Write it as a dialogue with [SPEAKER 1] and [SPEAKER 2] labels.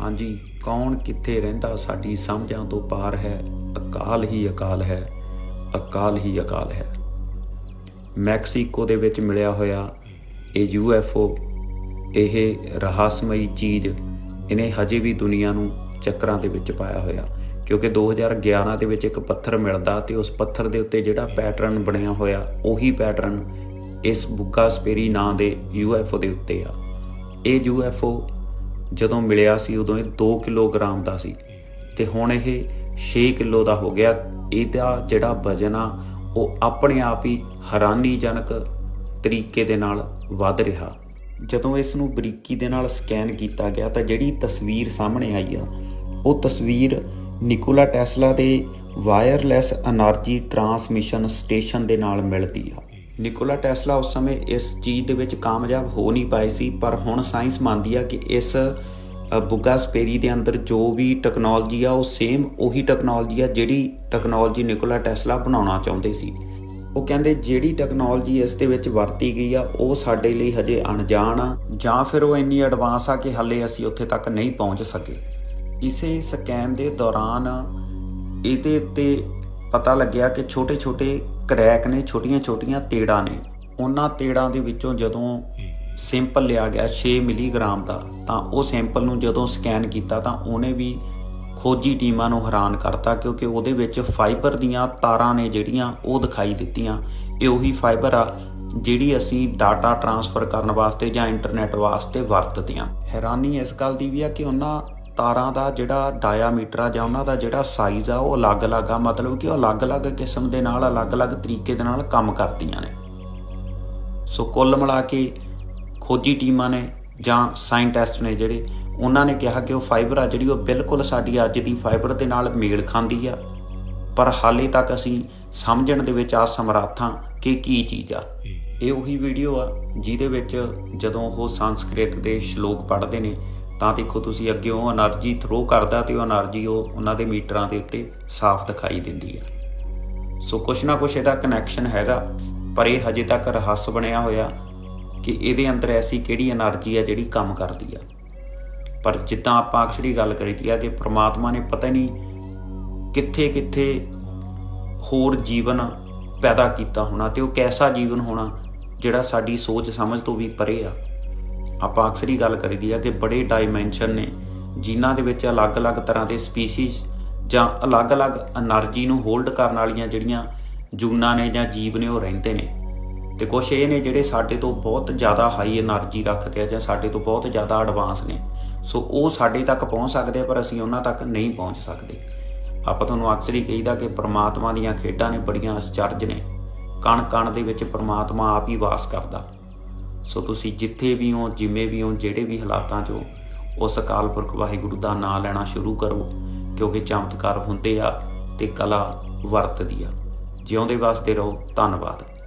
[SPEAKER 1] ਹਾਂਜੀ, ਕੌਣ ਕਿੱਥੇ ਰਹਿੰਦਾ ਸਾਡੀ ਸਮਝਾਂ ਤੋਂ ਪਾਰ ਹੈ। ਅਕਾਲ ਹੀ ਅਕਾਲ ਹੈ। ਅਕਾਲ ਹੀ ਅਕਾਲ ਹੈ। ਮੈਕਸੀਕੋ ਦੇ ਵਿੱਚ ਮਿਲਿਆ ਹੋਇਆ ਇਹ ਯੂਐਫਓ ਇਹ ਰਹੱਸਮਈ ਚੀਜ਼ ਇਹਨੇ ਹਜੇ ਵੀ ਦੁਨੀਆ ਨੂੰ ਚੱਕਰਾਂ ਦੇ ਵਿੱਚ ਪਾਇਆ ਹੋਇਆ। ਕਿਉਂਕਿ 2011 ਦੇ ਵਿੱਚ ਇੱਕ ਪੱਥਰ ਮਿਲਦਾ ਤੇ ਉਸ ਪੱਥਰ ਦੇ ਉੱਤੇ ਜਿਹੜਾ ਪੈਟਰਨ ਬਣਿਆ ਹੋਇਆ, ਉਹੀ ਪੈਟਰਨ ਇਸ ਬੁੱਗਾ ਸਪੇਰੀ ਨਾਂ ਦੇ ਯੂਐਫਓ ਦੇ ਉੱਤੇ ਆ। ਇਹ ਯੂਐਫਓ ਜਦੋਂ ਮਿਲਿਆ ਸੀ ਉਦੋਂ ਇਹ 2 ਕਿਲੋਗ੍ਰਾਮ ਦਾ ਸੀ। ਤੇ ਹੁਣ ਇਹ 6 ਕਿਲੋ ਦਾ ਹੋ ਗਿਆ। ਇਹਦਾ ਜਿਹੜਾ ਵਜਨ ਆ, ਉਹ ਆਪਣੇ ਆਪ ਹੀ ਹੈਰਾਨੀਜਨਕ ਤਰੀਕੇ ਦੇ ਨਾਲ ਵੱਧ ਰਿਹਾ। ਜਦੋਂ ਇਸ ਨੂੰ ਬਰੀਕੀ ਦੇ ਨਾਲ ਸਕੈਨ ਕੀਤਾ ਗਿਆ ਤਾਂ ਜਿਹੜੀ ਤਸਵੀਰ ਸਾਹਮਣੇ ਆਈ ਆ, ਉਹ ਤਸਵੀਰ ਨਿਕੋਲਾ ਟੈਸਲਾ ਦੇ ਵਾਇਰਲੈਸ એનર્ਜੀ ਟਰਾਂਸਮਿਸ਼ਨ ਸਟੇਸ਼ਨ ਦੇ ਨਾਲ ਮਿਲਦੀ ਆ। ਨਿਕੋਲਾ ਟੈਸਲਾ ਉਸ ਸਮੇਂ ਇਸ ਚੀਜ਼ ਦੇ ਵਿੱਚ ਕਾਮਯਾਬ ਹੋ ਨਹੀਂ ਪਾਏ ਸੀ, ਪਰ ਹੁਣ ਸਾਇੰਸ ਮੰਨਦੀ ਆ ਕਿ ਇਸ ਬੁੱਗਾ ਸਪੇਰੀ ਦੇ ਅੰਦਰ ਜੋ ਵੀ ਟੈਕਨੋਲੋਜੀ ਆ, ਉਹ ਸੇਮ ਉਹੀ ਟੈਕਨੋਲੋਜੀ ਆ ਜਿਹੜੀ ਟੈਕਨੋਲੋਜੀ ਨਿਕੋਲਾ ਟੈਸਲਾ ਬਣਾਉਣਾ ਚਾਹੁੰਦੇ ਸੀ। ਉਹ ਕਹਿੰਦੇ ਜਿਹੜੀ ਟੈਕਨੋਲੋਜੀ ਇਸ ਦੇ ਵਿੱਚ ਵਰਤੀ ਗਈ ਆ, ਉਹ ਸਾਡੇ ਲਈ ਹਜੇ ਅਣਜਾਣ ਆ, ਜਾਂ ਫਿਰ ਉਹ ਇੰਨੀ ਐਡਵਾਂਸ ਆ ਕਿ ਹੱਲੇ ਅਸੀਂ ਉੱਥੇ ਤੱਕ ਨਹੀਂ ਪਹੁੰਚ ਸਕੇ। ਇਸੇ ਸਕੈਨ ਦੇ ਦੌਰਾਨ ਇਹਦੇ 'ਤੇ ਪਤਾ ਲੱਗਿਆ ਕਿ ਛੋਟੇ-ਛੋਟੇ ਕਰੈਕ ਨੇ ਛੋਟੀਆਂ-ਛੋਟੀਆਂ ਤੇੜਾਂ ਨੇ। ਉਹਨਾਂ ਤੇੜਾਂ ਦੇ ਵਿੱਚੋਂ ਜਦੋਂ ਸੈਂਪਲ ਲਿਆ ਗਿਆ 6 ਮਿਲੀਗ੍ਰਾਮ ਦਾ, ਤਾਂ ਉਹ ਸੈਂਪਲ ਨੂੰ ਜਦੋਂ ਸਕੈਨ ਕੀਤਾ ਤਾਂ ਉਹਨੇ ਵੀ ਖੋਜੀ ਟੀਮਾਂ ਨੂੰ ਹੈਰਾਨ ਕਰਤਾ ਕਿਉਂਕਿ ਉਹਦੇ ਵਿੱਚ ਫਾਈਬਰ ਦੀਆਂ ਤਾਰਾਂ ਨੇ ਜਿਹੜੀਆਂ ਉਹ ਦਿਖਾਈ ਦਿੱਤੀਆਂ। ਇਹ ਉਹੀ ਫਾਈਬਰ ਆ ਜਿਹੜੀ ਅਸੀਂ ਡਾਟਾ ਟਰਾਂਸਫਰ ਕਰਨ ਵਾਸਤੇ ਜਾਂ ਇੰਟਰਨੈਟ ਵਾਸਤੇ ਵਰਤਦੇ ਹਾਂ। ਹੈਰਾਨੀ ਇਸ ਗੱਲ ਦੀ ਵੀ ਆ ਕਿ ਉਹਨਾਂ ਤਾਰਾਂ ਦਾ ਜਿਹੜਾ ਡਾਇਆਮੀਟਰ ਆ ਜਾਂ ਉਹਨਾਂ ਦਾ ਜਿਹੜਾ ਸਾਈਜ਼ ਆ ਉਹ ਅਲੱਗ-ਅਲੱਗ ਆ ਮਤਲਬ ਕਿ ਉਹ ਅਲੱਗ-ਅਲੱਗ ਕਿਸਮ ਦੇ ਨਾਲ ਅਲੱਗ-ਅਲੱਗ ਤਰੀਕੇ ਦੇ ਨਾਲ ਕੰਮ ਕਰਦੀਆਂ ਨੇ। ਸੋ ਕੁੱਲ ਮਿਲਾ ਕੇ ਖੋਜੀ ਟੀਮਾਂ ਨੇ ਜਾਂ ਸਾਇੰਟਿਸਟ ਨੇ ਜਿਹੜੇ ਉਹਨਾਂ ਨੇ ਕਿਹਾ ਕਿ ਉਹ ਫਾਈਬਰ ਆ ਜਿਹੜੀ ਉਹ ਬਿਲਕੁਲ ਸਾਡੀ ਅੱਜ ਦੀ ਫਾਈਬਰ ਦੇ ਨਾਲ ਮੇਲ ਖਾਂਦੀ ਆ। ਪਰ ਹਾਲੇ ਤੱਕ ਅਸੀਂ ਸਮਝਣ ਦੇ ਵਿੱਚ ਅਸਮਰੱਥ ਹਾਂ ਕਿ ਕੀ ਚੀਜ਼ ਆ। ਇਹ ਉਹੀ ਵੀਡੀਓ ਆ ਜਿਹਦੇ ਵਿੱਚ ਜਦੋਂ ਉਹ ਸੰਸਕ੍ਰਿਤ ਦੇ ਸ਼ਲੋਕ ਪੜ੍ਹਦੇ ਨੇ ਤਾਂ ਦੇਖੋ ਤੁਸੀਂ ਅੱਗੇ ਉਹ એનર્ਜੀ ਥਰੋ ਕਰਦਾ ਤੇ ਉਹ એનર્ਜੀ ਉਹ ਉਹਨਾਂ ਦੇ ਮੀਟਰਾਂ ਦੇ ਉੱਤੇ ਸਾਫ਼ ਦਿਖਾਈ ਦਿੰਦੀ ਹੈ। ਸੋ ਕੁਛ ਨਾ ਕੁਛ ਇਹਦਾ ਕਨੈਕਸ਼ਨ ਹੈਗਾ, ਪਰ ਇਹ ਹਜੇ ਤੱਕ ਰਹੱਸ ਬਣਿਆ ਹੋਇਆ ਕਿ ਇਹਦੇ ਅੰਦਰ ਐਸੀ ਕਿਹੜੀ એનર્ਜੀ ਹੈ ਜਿਹੜੀ ਕੰਮ ਕਰਦੀ ਆ। ਪਰ ਜਿੱਦਾਂ ਆਪਾਂ ਅਕਸਰੀ ਗੱਲ ਕਰੀ ਤੀ ਆ ਕਿ ਪ੍ਰਮਾਤਮਾ ਨੇ ਪਤਾ ਨਹੀਂ ਕਿੱਥੇ ਕਿੱਥੇ ਹੋਰ ਜੀਵਨ ਪੈਦਾ ਕੀਤਾ ਹੋਣਾ ਤੇ ਉਹ ਕੈਸਾ ਜੀਵਨ ਹੋਣਾ ਜਿਹੜਾ ਸਾਡੀ ਸੋਚ ਸਮਝ ਤੋਂ ਵੀ ਪਰੇ ਆ। ਆਪਾਂ ਅਕਸਰ ਹੀ ਗੱਲ ਕਰੀਦੀ ਆ ਕਿ ਬੜੇ ਡਾਈਮੈਂਸ਼ਨ ਨੇ, ਜਿਨ੍ਹਾਂ ਦੇ ਵਿੱਚ ਅਲੱਗ-ਅਲੱਗ ਤਰ੍ਹਾਂ ਦੇ ਸਪੀਸੀਜ਼ ਜਾਂ ਅਲੱਗ-ਅਲੱਗ એનર્ਜੀ ਨੂੰ ਹੋਲਡ ਕਰਨ ਵਾਲੀਆਂ ਜਿਹੜੀਆਂ ਜੂਨਾਂ ਨੇ ਜਾਂ ਜੀਵ ਨੇ ਉਹ ਰਹਿੰਦੇ ਨੇ। ਤੇ ਕੁਝ ਇਹ ਨੇ ਜਿਹੜੇ ਸਾਡੇ ਤੋਂ ਬਹੁਤ ਜ਼ਿਆਦਾ ਹਾਈ એનર્ਜੀ ਰੱਖਦੇ ਆ ਜਾਂ ਸਾਡੇ ਤੋਂ ਬਹੁਤ ਜ਼ਿਆਦਾ ਐਡਵਾਂਸ ਨੇ। ਸੋ ਉਹ ਸਾਡੇ ਤੱਕ ਪਹੁੰਚ ਸਕਦੇ ਆ, ਪਰ ਅਸੀਂ ਉਹਨਾਂ ਤੱਕ ਨਹੀਂ ਪਹੁੰਚ ਸਕਦੇ। ਆਪਾਂ ਤੁਹਾਨੂੰ ਅਕਸਰ ਹੀ ਕਹੀਦਾ ਕਿ ਪ੍ਰਮਾਤਮਾ ਦੀਆਂ ਖੇਡਾਂ ਨੇ ਬੜੀਆਂ ਅਚਰਜ ਨੇ। ਕਣ ਕਣ ਦੇ ਵਿੱਚ ਪ੍ਰਮਾਤਮਾ ਆਪ ਹੀ ਵਾਸ ਕਰਦਾ। ਸੋ ਤੁਸੀਂ ਜਿੱਥੇ ਵੀ ਹੋ, ਜਿਵੇਂ ਵੀ ਹੋ, ਜਿਹੜੇ ਵੀ ਹਾਲਾਤਾਂ 'ਚ ਹੋ, ਉਸ ਅਕਾਲ ਪੁਰਖ ਵਾਹਿਗੁਰੂ ਦਾ ਨਾਮ ਲੈਣਾ ਸ਼ੁਰੂ ਕਰੋ, ਕਿਉਂਕਿ ਚਮਤਕਾਰ ਹੁੰਦੇ ਆ ਤੇ ਕਲਾ ਵਰਤਦੀ ਆ। ਜਿਉਂਦੇ ਵਾਸਤੇ ਰਹੋ, ਧੰਨਵਾਦ।